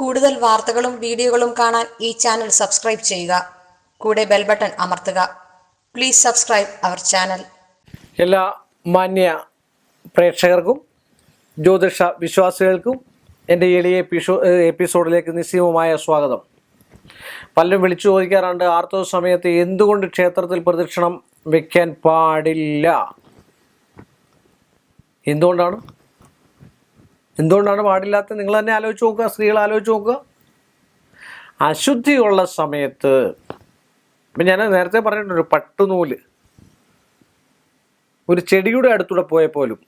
കൂടുതൽ വാർത്തകളും വീഡിയോകളും കാണാൻ ഈ ചാനൽ സബ്സ്ക്രൈബ് ചെയ്യുക. കൂടെ ബെൽ ബട്ടൺ അമർത്തുക. Please subscribe our channel. എല്ലാ മാന്യ പ്രേക്ഷകർക്കും ജ്യോതിഷ വിശ്വാസികൾക്കും എന്റെ എളിയ എപ്പിസോ എപ്പിസോഡിലേക്ക് നിസ്സീമമായ സ്വാഗതം. പലരും വിളിച്ചു ചോദിക്കാറുണ്ട് ആർത്തവ സമയത്ത് എന്തുകൊണ്ട് ക്ഷേത്രത്തിൽ പ്രദക്ഷിണം വെക്കാൻ പാടില്ല? എന്തുകൊണ്ടാണ്? എന്തുകൊണ്ടാണ് പാടില്ലാത്തത്? നിങ്ങൾ തന്നെ ആലോചിച്ച് നോക്കുക സ്ത്രീകൾ ആലോചിച്ച് നോക്കുക. അശുദ്ധിയുള്ള സമയത്ത് ഇപ്പം ഞാൻ നേരത്തെ പറഞ്ഞിട്ടുണ്ട് ഒരു പട്ടുനൂൽ. ഒരു ചെടിയുടെ അടുത്തൂടെ പോയ പോലും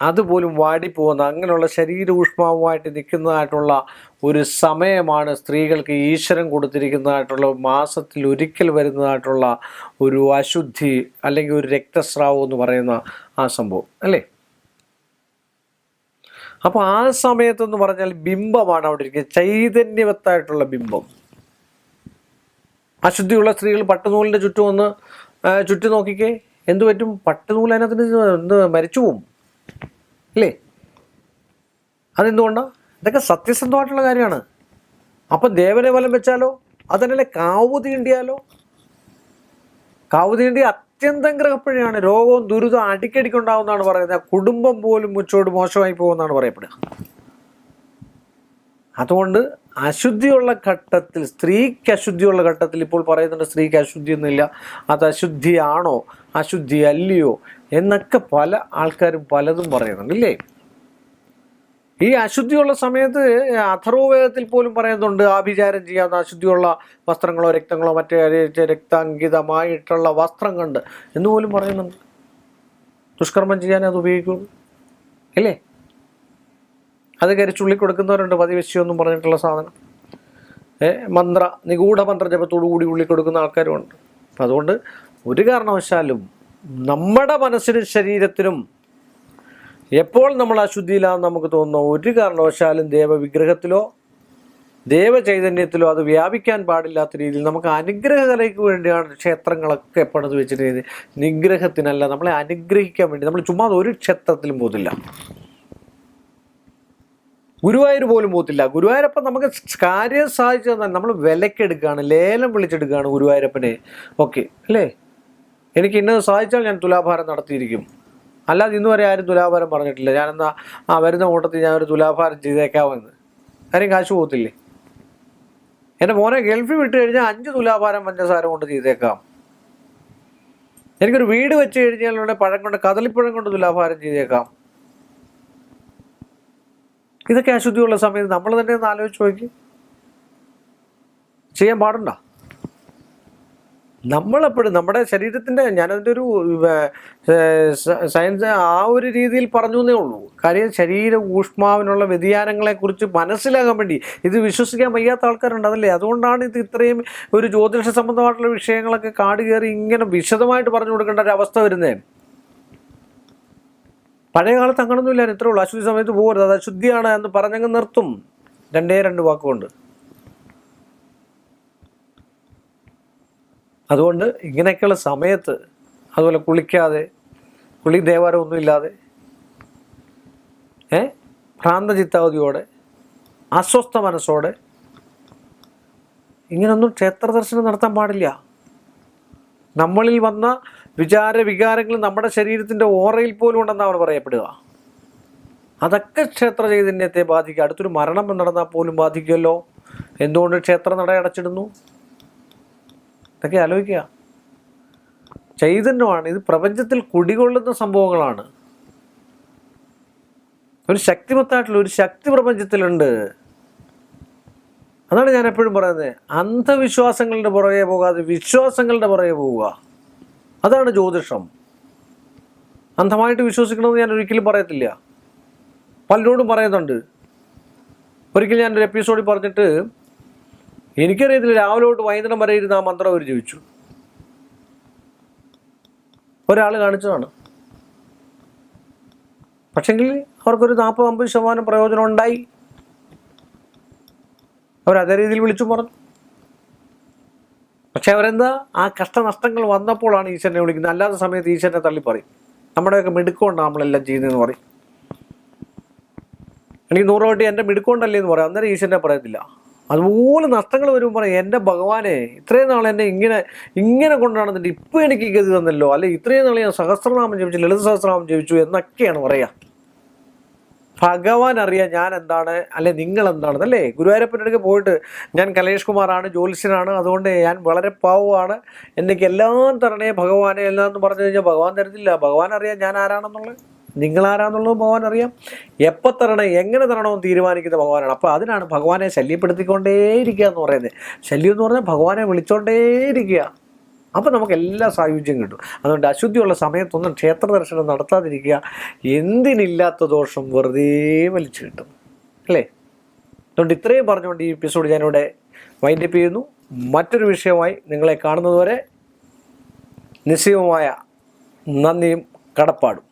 അതുപോലും വാടിപ്പോകുന്ന അങ്ങനെയുള്ള ശരീര ഊഷ്മാവുമായിട്ട് നിൽക്കുന്നതായിട്ടുള്ള ഒരു സമയമാണ് സ്ത്രീകൾക്ക് ഈശ്വരൻ കൊടുത്തിരിക്കുന്നതായിട്ടുള്ള മാസത്തിൽ ഒരിക്കൽ വരുന്നതായിട്ടുള്ള ഒരു അശുദ്ധി അല്ലെങ്കിൽ ഒരു രക്തസ്രാവം എന്ന് പറയുന്ന ആ സംഭവം അല്ലേ? അപ്പോൾ ആ സമയത്തെന്ന് പറഞ്ഞാൽ ബിംബമാണ് അവിടെ ഇരിക്കുന്നത്. ചൈതന്യവത്തായിട്ടുള്ള ബിംബം. അശുദ്ധിയുള്ള സ്ത്രീകൾ പട്ടുനൂലിന്റെ ചുറ്റും ഒന്ന് ചുറ്റി നോക്കിക്കേ. എന്തു പറ്റും? പട്ടുനൂൽ അതിനകത്ത് എന്ത് മരിച്ചു പോവും. അല്ലേ അതെന്തുകൊണ്ടാണ് ഇതൊക്കെ സത്യസന്ധമായിട്ടുള്ള കാര്യമാണ്. അപ്പം ദേവനെ വലം വെച്ചാലോ? അതന്നെ കാവ് തീണ്ടിയാലോ? കാവ് തീണ്ടി അത്യന്തം ഗ്രഹപ്പഴയാണ് രോഗവും ദുരിതവും അടിക്കടിക്ക് ഉണ്ടാവുന്നതാണ് പറയുന്നത്. കുടുംബം പോലും മുച്ചോട് മോശമായി പോകുമെന്നാണ് പറയപ്പെടുക. അതുകൊണ്ട് അശുദ്ധിയുള്ള ഘട്ടത്തിൽ സ്ത്രീക്ക് അശുദ്ധിയുള്ള ഘട്ടത്തിൽ ഇപ്പോൾ പറയുന്നുണ്ട് സ്ത്രീക്ക് അശുദ്ധി ഒന്നുമില്ല. അത് അശുദ്ധിയാണോ? അശുദ്ധി അല്ലയോ എന്നൊക്കെ പല ആൾക്കാരും പലതും പറയുന്നുണ്ട് ഇല്ലേ? ഈ അശുദ്ധിയുള്ള സമയത്ത് അഥർവവേദത്തിൽ പോലും പറയുന്നുണ്ട് ആഭിചാരം ചെയ്യാത്ത അശുദ്ധിയുള്ള വസ്ത്രങ്ങളോ രക്തങ്ങളോ മറ്റേ രക്താങ്കിതമായിട്ടുള്ള വസ്ത്രം കണ്ട് എന്ന് പോലും പറയുന്നുണ്ട്. ദുഷ്കർമ്മം ചെയ്യാൻ അത് ഉപയോഗിക്കുള്ളൂ ഇല്ലേ അത് കരിച്ചുള്ളി കൊടുക്കുന്നവരുണ്ട് പതിവശ്യം പറഞ്ഞിട്ടുള്ള സാധനം. മന്ത്ര നിഗൂഢ മന്ത്ര ജപത്തോടു കൂടി ഉള്ളി കൊടുക്കുന്ന ആൾക്കാരുമുണ്ട്. അപ്പം അതുകൊണ്ട് ഒരു കാരണവശാലും നമ്മുടെ മനസ്സിനും ശരീരത്തിനും എപ്പോൾ നമ്മൾ അശുദ്ധിയിലാണെന്ന് നമുക്ക് തോന്നുന്നു? ഒരു കാരണവശാലും ദേവവിഗ്രഹത്തിലോ ദേവചൈതന്യത്തിലോ അത് വ്യാപിക്കാൻ പാടില്ലാത്ത രീതിയിൽ നമുക്ക് അനുഗ്രഹകലയ്ക്ക് വേണ്ടിയാണ് ക്ഷേത്രങ്ങളൊക്കെ പണിത് വെച്ചിട്ട് നിഗ്രഹത്തിനല്ല നമ്മളെ അനുഗ്രഹിക്കാൻ വേണ്ടി. നമ്മൾ ചുമ്മാ ഒരു ക്ഷേത്രത്തിലും പോകത്തില്ല. ഗുരുവായൂർ പോലും പോകത്തില്ല. ഗുരുവായൂരപ്പൻ നമുക്ക് കാര്യം സാധിച്ചു തന്നാൽ നമ്മൾ വിലക്കെടുക്കുകയാണ്. ലേലം വിളിച്ചെടുക്കുകയാണ് ഗുരുവായൂരപ്പനെ. ഓക്കെ അല്ലേ? എനിക്ക് ഇന്നത് സാധിച്ചാൽ ഞാൻ തുലാഭാരം നടത്തിയിരിക്കും. അല്ലാതെ ഇന്ന് വരെ ആരും തുലാഭാരം പറഞ്ഞിട്ടില്ല. ഞാനെന്നാ ആ വരുന്ന കൂട്ടത്തിൽ ഞാൻ ഒരു തുലാഭാരം ചെയ്തേക്കാമെന്ന്. ആരും കാശ് പോകത്തില്ലേ? എന്റെ മോനെ ഗൾഫിൽ വിട്ട് കഴിഞ്ഞാൽ അഞ്ച് തുലാഭാരം പഞ്ചസാര കൊണ്ട് ചെയ്തേക്കാം. എനിക്കൊരു വീട് വെച്ച് കഴിഞ്ഞാൽ ഇവിടെ പഴം കൊണ്ട് കദളിപ്പഴം കൊണ്ട് തുലാഭാരം ചെയ്തേക്കാം. ഇതൊക്കെ അശുദ്ധിയുള്ള സമയത്ത് നമ്മൾ തന്നെ ഒന്ന് ആലോചിച്ച് നോക്കി. ചെയ്യാൻ പാടുണ്ടോ? നമ്മളെപ്പോഴും നമ്മുടെ ശരീരത്തിന്റെ ഞാനതിന്റെ ഒരു സയൻസ് ആ ഒരു രീതിയിൽ പറഞ്ഞു എന്നേ ഉള്ളൂ. കാര്യം ശരീര ഊഷ്മാവിനുള്ള വ്യതിയാനങ്ങളെക്കുറിച്ച് മനസ്സിലാകാൻ വേണ്ടി ഇത് വിശ്വസിക്കാൻ വയ്യാത്ത ആൾക്കാരുണ്ട് അതല്ലേ അതുകൊണ്ടാണ് ഇത് ഇത്രയും ഒരു ജ്യോതിഷ സംബന്ധമായിട്ടുള്ള വിഷയങ്ങളൊക്കെ കാട് കയറി ഇങ്ങനെ വിശദമായിട്ട് പറഞ്ഞു കൊടുക്കേണ്ട ഒരു അവസ്ഥ വരുന്നേ. പഴയ കാലത്ത് അങ്ങനൊന്നും ഇത്രയുള്ളൂ ഉള്ളൂ. അശുദ്ധി സമയത്ത് പോകരുത്. അത് അശുദ്ധിയാണ് എന്ന് പറഞ്ഞങ്ങ് നിർത്തും. രണ്ടേ രണ്ട് വാക്കുകൊണ്ട്. അതുകൊണ്ട് ഇങ്ങനെയൊക്കെയുള്ള സമയത്ത് അതുപോലെ കുളിക്കാതെ കുളി ദേവാരം ഒന്നും ഇല്ലാതെ ഏ ഭ്രാന്തചിത്താവതിയോടെ അസ്വസ്ഥ മനസ്സോടെ ഇങ്ങനൊന്നും ക്ഷേത്ര ദർശനം നടത്താൻ പാടില്ല. നമ്മളിൽ വന്ന വിചാര വികാരങ്ങൾ നമ്മുടെ ശരീരത്തിന്റെ ഓറയിൽ പോലും ഉണ്ടെന്നാണ് പറയപ്പെടുക. അതൊക്കെ ക്ഷേത്ര ചൈതന്യത്തെ ബാധിക്കുക അടുത്തൊരു മരണം നടന്നാൽ പോലും ബാധിക്കുമല്ലോ? എന്തുകൊണ്ട് ക്ഷേത്ര നട അടച്ചിടുന്നു? ഇതൊക്കെ ആലോചിക്കുക. ചൈതന്യമാണ്. ഇത് പ്രപഞ്ചത്തിൽ കുടികൊള്ളുന്ന സംഭവങ്ങളാണ്. ഒരു ശക്തിമത്തായിട്ടുള്ള ഒരു ശക്തി പ്രപഞ്ചത്തിലുണ്ട്. അതാണ് ഞാൻ എപ്പോഴും പറയുന്നത്. അന്ധവിശ്വാസങ്ങളുടെ പുറകെ പോകാതെ വിശ്വാസങ്ങളുടെ പുറകെ പോവുക. അതാണ് ജ്യോതിഷം. അന്ധമായിട്ട് വിശ്വസിക്കണമെന്ന് ഞാൻ ഒരിക്കലും പറയത്തില്ല. പലരോടും പറയുന്നുണ്ട്. ഒരിക്കൽ ഞാനൊരു എപ്പിസോഡിൽ പറഞ്ഞിട്ട് എനിക്കറിയത്തില്ല രാവിലെ തൊട്ട് വൈകുന്നേരം വരെ ഇരുന്ന് ആ മന്ത്രം അവർ ജീവിച്ചു ഒരാൾ കാണിച്ചതാണ്. പക്ഷെങ്കിൽ അവർക്കൊരു നാൽപ്പത് അമ്പത് ശതമാനം പ്രയോജനം ഉണ്ടായി. അവർ അതേ രീതിയിൽ വിളിച്ചു പറഞ്ഞു. പക്ഷെ അവരെന്താ? ആ കഷ്ടനഷ്ടങ്ങൾ വന്നപ്പോഴാണ് ഈശ്വരനെ വിളിക്കുന്നത്. അല്ലാത്ത സമയത്ത് ഈശ്വരനെ തള്ളി പറയും. നമ്മുടെയൊക്കെ മിടുക്കൊണ്ടാണ് നമ്മളെല്ലാം ചെയ്യുന്നതെന്ന് പറയും. എനിക്ക് നൂറ് വട്ടി എന്റെ മിടുക്കൊണ്ടല്ലേ എന്ന് പറയാം. അന്നേരം ഈശ്വരനെ പറയത്തില്ല. അതുപോലെ നഷ്ടങ്ങൾ വരുമ്പോൾ എന്റെ ഭഗവാനെ ഇത്രയും നാൾ എന്നെ ഇങ്ങനെ ഇങ്ങനെ കൊണ്ടാണെന്നിട്ട് ഇപ്പോൾ എനിക്ക് ഗതി തന്നല്ലോ. അല്ലെ ഇത്രയും നാൾ ഞാൻ സഹസ്രനാമം ജപിച്ചു ലളിത സഹസ്രനാമം ജപിച്ചു എന്നൊക്കെയാണ് പറയുക ഭഗവാൻ അറിയാം ഞാൻ എന്താണ് അല്ലെ നിങ്ങൾ എന്താണ്. അല്ലേ ഗുരുവായൂരപ്പന്റെ അടുക്ക് പോയിട്ട് ഞാൻ കലേഷ് കുമാറാണ് ജ്യോത്സ്യനാണ്. അതുകൊണ്ട് ഞാൻ വളരെ പാവമാണ്. എന്നൊക്കെ എല്ലാം തരണേ ഭഗവാനെ. എല്ലാം എന്ന് പറഞ്ഞു കഴിഞ്ഞാൽ ഭഗവാൻ തരത്തില്ല. ഭഗവാൻ അറിയാം ഞാൻ ആരാണെന്നുള്ളത്. നിങ്ങൾ ആരാന്നുള്ളത് ഭഗവാൻ അറിയാം. എപ്പോൾ തരണം എങ്ങനെ തരണമെന്ന് തീരുമാനിക്കുന്ന ഭഗവാനാണ്. അപ്പോൾ അതിനാണ് ഭഗവാനെ ശല്യപ്പെടുത്തിക്കൊണ്ടേയിരിക്കുക എന്ന് പറയുന്നത്. ശല്യം എന്ന് പറഞ്ഞാൽ ഭഗവാനെ വിളിച്ചോണ്ടേയിരിക്കുക. അപ്പോൾ നമുക്ക് എല്ലാ സായുജ്യം കിട്ടും. അതുകൊണ്ട് അശുദ്ധിയുള്ള സമയത്തൊന്നും ക്ഷേത്ര ദർശനം നടത്താതിരിക്കുക. എന്തിനില്ലാത്ത ദോഷം വെറുതെ വലിച്ചു കിട്ടും. അല്ലേ? അതുകൊണ്ട് ഇത്രയും പറഞ്ഞുകൊണ്ട് ഈ എപ്പിസോഡ് ഞാനിവിടെ വൈൻഡപ്പ് ചെയ്യുന്നു. മറ്റൊരു വിഷയമായി നിങ്ങളെ കാണുന്നതുവരെ നിശ്ചയവുമായ നന്ദിയും കടപ്പാടും.